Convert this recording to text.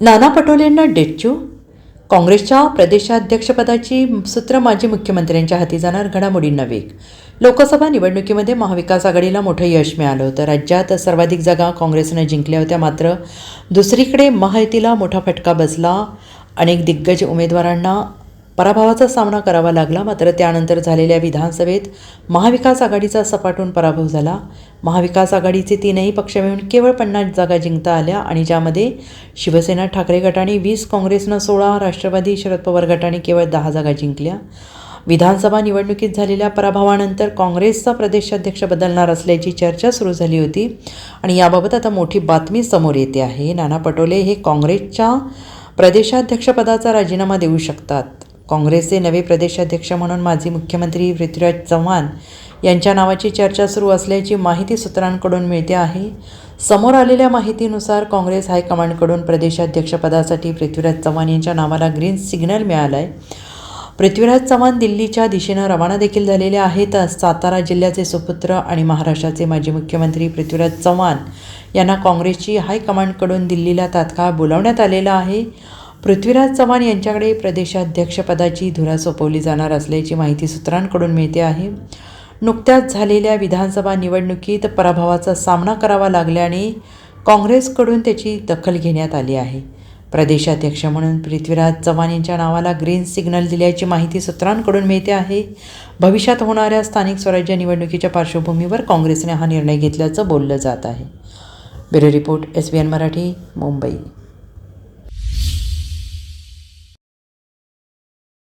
नाना पटोलेंना डेच्चू काँग्रेसच्या प्रदेशाध्यक्षपदाची सूत्र माजी मुख्यमंत्र्यांच्या हाती जाणार घडामोडींना वेग. लोकसभा निवडणुकीमध्ये महाविकास आघाडीला मोठं यश मिळालं होतं. राज्यात सर्वाधिक जागा काँग्रेसनं जिंकल्या होत्या. मात्र दुसरीकडे महायुतीला मोठा फटका बसला. अनेक दिग्गज उमेदवारांना पराभवाचा सामना करावा लागला मात्र त्यानंतर झालेल्या विधानसभेत महाविकास आघाडीचा सपाटून पराभव झाला. महाविकास आघाडीचे तीनही पक्ष मिळून केवळ पन्नास जागा जिंकता आल्या आणि ज्यामध्ये शिवसेना ठाकरे गटाने वीस काँग्रेसनं सोळा राष्ट्रवादी शरद पवार गटाने केवळ दहा जागा जिंकल्या. विधानसभा निवडणुकीत झालेल्या पराभवानंतर काँग्रेसचा प्रदेशाध्यक्ष बदलणार असल्याची चर्चा सुरू झाली होती आणि याबाबत आता मोठी बातमी समोर येते आहे. नाना पटोले हे काँग्रेसच्या प्रदेशाध्यक्षपदाचा राजीनामा देऊ शकतात. काँग्रेसचे नवे प्रदेशाध्यक्ष म्हणून माजी मुख्यमंत्री पृथ्वीराज चव्हाण यांच्या नावाची चर्चा सुरू असल्याची माहिती सूत्रांकडून मिळते आहे. समोर आलेल्या माहितीनुसार काँग्रेस हायकमांडकडून प्रदेशाध्यक्षपदासाठी पृथ्वीराज चव्हाण यांच्या नावाला ग्रीन सिग्नल मिळाला आहे पृथ्वीराज चव्हाण दिल्लीच्या दिशेनं रवाना देखील झालेले आहेत. सातारा जिल्ह्याचे सुपुत्र आणि महाराष्ट्राचे माजी मुख्यमंत्री पृथ्वीराज चव्हाण यांना काँग्रेसची हायकमांडकडून दिल्लीला तात्काळ बोलावण्यात आलेलं आहे. पृथ्वीराज चव्हाण यांच्याकडे प्रदेशाध्यक्षपदाची धुरा सोपवली जाणार असल्याची माहिती सूत्रांकडून मिळते आहे. नुकत्याच झालेल्या विधानसभा निवडणुकीत पराभवाचा सामना करावा लागल्याने काँग्रेसकडून त्याची दखल घेण्यात आली आहे. प्रदेशाध्यक्ष म्हणून पृथ्वीराज चव्हाण यांच्या नावाला ग्रीन सिग्नल दिल्याची माहिती सूत्रांकडून मिळते आहे. भविष्यात होणाऱ्या स्थानिक स्वराज्य निवडणुकीच्या पार्श्वभूमीवर काँग्रेसने हा निर्णय घेतल्याचं बोललं जात आहे. Bureau report S B N Marathi Mumbai.